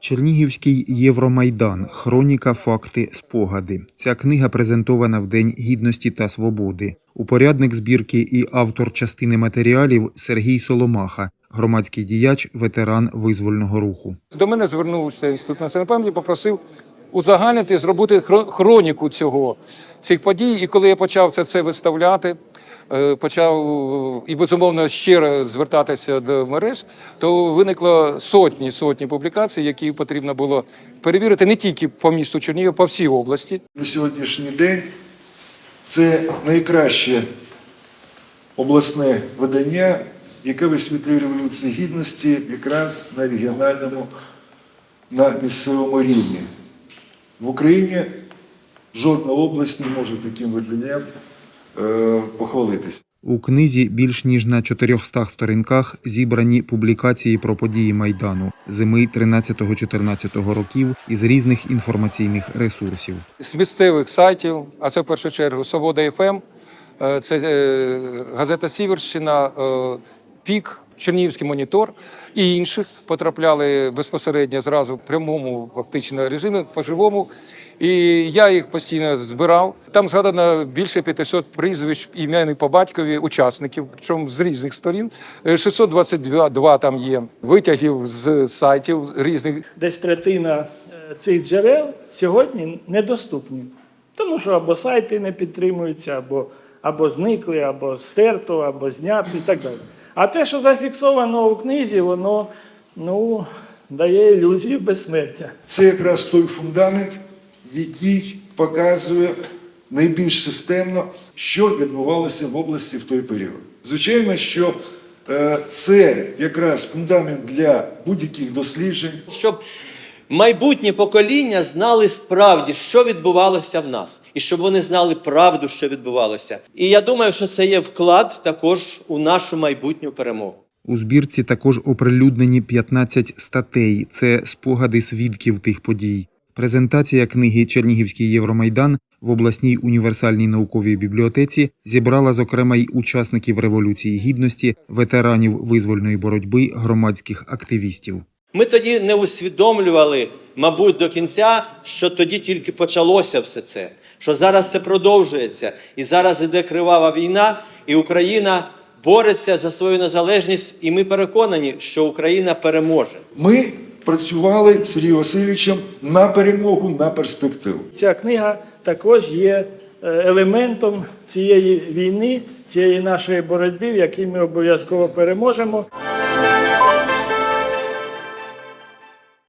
Чернігівський Євромайдан. Хроніка, факти, спогади. Ця книга презентована в День гідності та свободи. Упорядник збірки і автор частини матеріалів Сергій Соломаха, громадський діяч, ветеран визвольного руху. До мене звернувся інститут національної пам'яті, попросив узагальнити, зробити хро- хроніку цього цих подій. І коли я почав це, це виставляти, е, почав і безумовно щиро звертатися до мереж, то виникло сотні сотні публікацій, які потрібно було перевірити не тільки по місту Чернігів, по всій області. на сьогоднішній день це найкраще обласне видання, яке висвітлює революцію гідності якраз на регіональному, на місцевому рівні. В Україні жодна область не може таким виданням е, похвалитися. У книзі більш ніж на 400 сторінках зібрані публікації про події Майдану зими 13-14 років із різних інформаційних ресурсів. з місцевих сайтів, а це в першу чергу Свобода ФМ, е, це е, газета Сіверщина, Пік, Чернігівський монітор і інших потрапляли безпосередньо зразу в прямому фактично режимі по-живому. І я їх постійно збирав. Там згадано більше 500 прізвищ ім'яни по батькові учасників, причому з різних сторін. Е, 622 там є витягів з сайтів різних десь третина е, цих джерел сьогодні недоступні. Тому що або сайти не підтримуються, або, або зникли, або стерто, або знято і так далі. А те, що зафіксовано у книзі, воно ну, дає ілюзію безсмертя. Це якраз той фундамент, який показує найбільш системно, що відбувалося в області в той період. Звичайно, що е, це якраз фундамент для будь-яких досліджень. щоб майбутнє покоління знали справді, що відбувалося в нас, і щоб вони знали правду, що відбувалося. І я думаю, що це є вклад також у нашу майбутню перемогу. У збірці також оприлюднені 15 статей. Це спогади свідків тих подій. Презентація книги Чернігівський Євромайдан в обласній універсальній науковій бібліотеці зібрала зокрема й учасників Революції Гідності, ветеранів визвольної боротьби, громадських активістів. Ми тоді не усвідомлювали, мабуть, до кінця, що тоді тільки почалося все це, що зараз це продовжується, і зараз іде кривава війна, і Україна бореться за свою незалежність, і ми переконані, що Україна переможе. Ми працювали з Сергієм Васильовичем на перемогу, на перспективу. Ця книга також є е, елементом цієї війни, цієї нашої боротьби, в якій ми обов'язково переможемо.